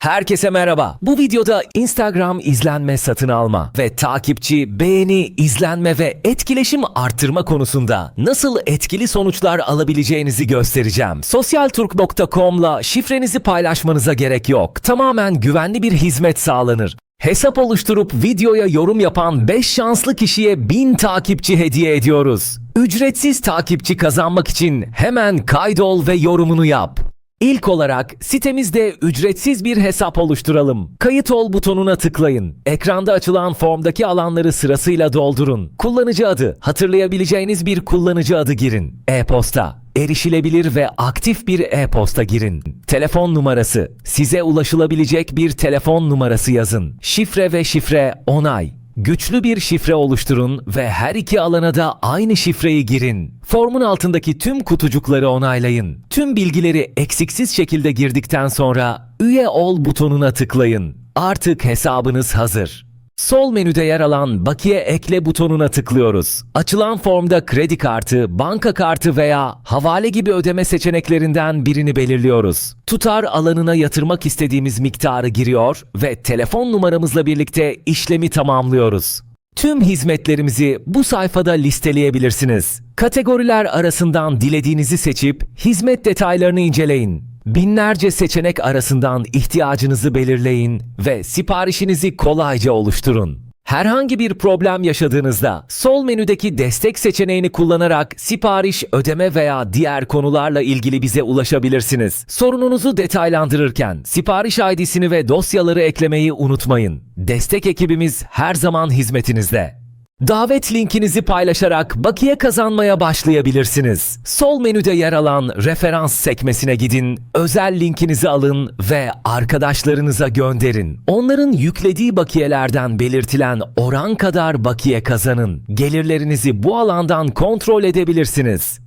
Herkese merhaba. Bu videoda Instagram izlenme satın alma ve takipçi, beğeni, izlenme ve etkileşim arttırma konusunda nasıl etkili sonuçlar alabileceğinizi göstereceğim. Sosyalturk.com'la şifrenizi paylaşmanıza gerek yok. Tamamen güvenli bir hizmet sağlanır. Hesap oluşturup videoya yorum yapan 5 şanslı kişiye 1000 takipçi hediye ediyoruz. Ücretsiz takipçi kazanmak için hemen kaydol ve yorumunu yap. İlk olarak sitemizde ücretsiz bir hesap oluşturalım. Kayıt ol butonuna tıklayın. Ekranda açılan formdaki alanları sırasıyla doldurun. Kullanıcı adı, hatırlayabileceğiniz bir kullanıcı adı girin. E-posta, erişilebilir ve aktif bir e-posta girin. Telefon numarası, size ulaşılabilecek bir telefon numarası yazın. Şifre ve şifre onay. Güçlü bir şifre oluşturun ve her iki alana da aynı şifreyi girin. Formun altındaki tüm kutucukları onaylayın. Tüm bilgileri eksiksiz şekilde girdikten sonra üye ol butonuna tıklayın. Artık hesabınız hazır. Sol menüde yer alan bakiye ekle butonuna tıklıyoruz. Açılan formda kredi kartı, banka kartı veya havale gibi ödeme seçeneklerinden birini belirliyoruz. Tutar alanına yatırmak istediğimiz miktarı giriyor ve telefon numaramızla birlikte işlemi tamamlıyoruz. Tüm hizmetlerimizi bu sayfada listeleyebilirsiniz. Kategoriler arasından dilediğinizi seçip hizmet detaylarını inceleyin. Binlerce seçenek arasından ihtiyacınızı belirleyin ve siparişinizi kolayca oluşturun. Herhangi bir problem yaşadığınızda sol menüdeki destek seçeneğini kullanarak sipariş, ödeme veya diğer konularla ilgili bize ulaşabilirsiniz. Sorununuzu detaylandırırken sipariş ID'sini ve dosyaları eklemeyi unutmayın. Destek ekibimiz her zaman hizmetinizde. Davet linkinizi paylaşarak bakiye kazanmaya başlayabilirsiniz. Sol menüde yer alan referans sekmesine gidin, özel linkinizi alın ve arkadaşlarınıza gönderin. Onların yüklediği bakiyelerden belirtilen oran kadar bakiye kazanın. Gelirlerinizi bu alandan kontrol edebilirsiniz.